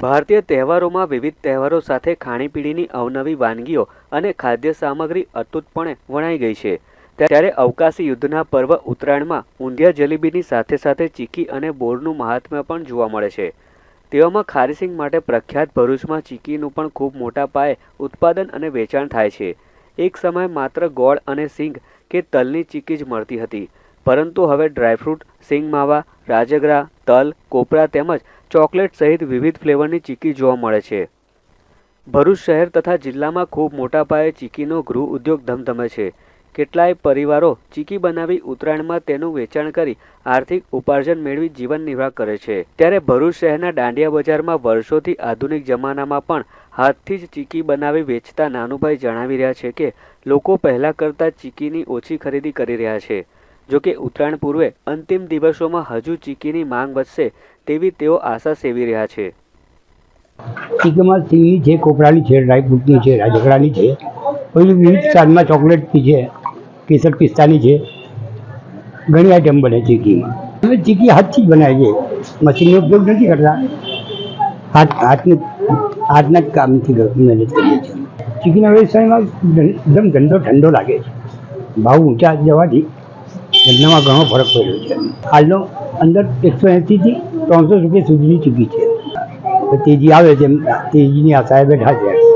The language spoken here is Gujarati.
ભારતીય તહેવારોમાં વિવિધ તહેવારો સાથે ખાણીપીણીની અવનવી વાનગીઓ અને ખાદ્ય સામગ્રી અતૂટપણે વણાઈ ગઈ છે. ત્યારે અવકાશી યુદ્ધના પર્વ ઉત્તરાયણમાં ઊંધિયા જલેબીની સાથે સાથે ચીકી અને બોરનું મહાત્મ્ય પણ જોવા મળે છે. તેવામાં ખારીસિંગ માટે પ્રખ્યાત ભરૂચમાં ચીકીનું પણ ખૂબ મોટા પાયે ઉત્પાદન અને વેચાણ થાય છે. એક સમયે માત્ર ગોળ અને સિંગ કે તલની ચીકી જ મળતી હતી. પરંતુ હવે ડ્રાયફ્રૂટ, સિંગ માવા, રાજગરા તલ, કોપરા તેમજ ચોકલેટ સહિત વિવિધ ફ્લેવરની ચીકી જોવા મળે છે. ભરૂચ શહેર તથા જિલ્લામાં ખૂબ મોટા પાયે ચીકીનો ગૃહ ઉદ્યોગ ધમધમે છે. કેટલાય પરિવારો ચીકી બનાવી ઉત્તરાયણમાં તેનું વેચાણ કરી આર્થિક ઉપાર્જન મેળવી જીવન નિર્વાહ કરે છે. ત્યારે ભરૂચ શહેરના દાંડિયા બજારમાં વર્ષોથી આધુનિક જમાનામાં પણ હાથથી જ ચીકી બનાવી વેચતા નાનુભાઈ જણાવી રહ્યા છે કે લોકો પહેલાં કરતાં ચીકીની ઓછી ખરીદી કરી રહ્યા છે. જો કે ઉત્તરાયણ પૂર્વે અંતિમ દિવસોમાં હજુ ચીકીની માંગ વધશે તેવી તેઓ આશા સેવી રહ્યા છે. ચીકીમાં સિંગની છે કોપરાની છે ડ્રાયફ્રૂટની છે, રાજગરાની છે, પછી વિવિધ સ્વાદમાં ચોકલેટની છે, કેસર પિસ્તાની છે, ઘણી આઈટમ બને ચીકીમાં. હવે ચીકી હાથથી જ બનાવીએ મશીનનો ઉપયોગ નથી કરતા. હાથ, હાથને, હાથના જ કામથી મહેનત કરીએ છીએ. ચીકીના વ્યવસાયમાં એકદમ ધંધો ઠંડો લાગે છે. ભાવ ઊંચા જવાથી ધંધામાં ઘણો ફરક પડ્યો છે. હાલનો અંદર એકસો એંસીથી ત્રણસો રૂપિયા સુધીની ચૂકી છે. તેજી આવે તેમ તેજીની આશાએ બેઠા છે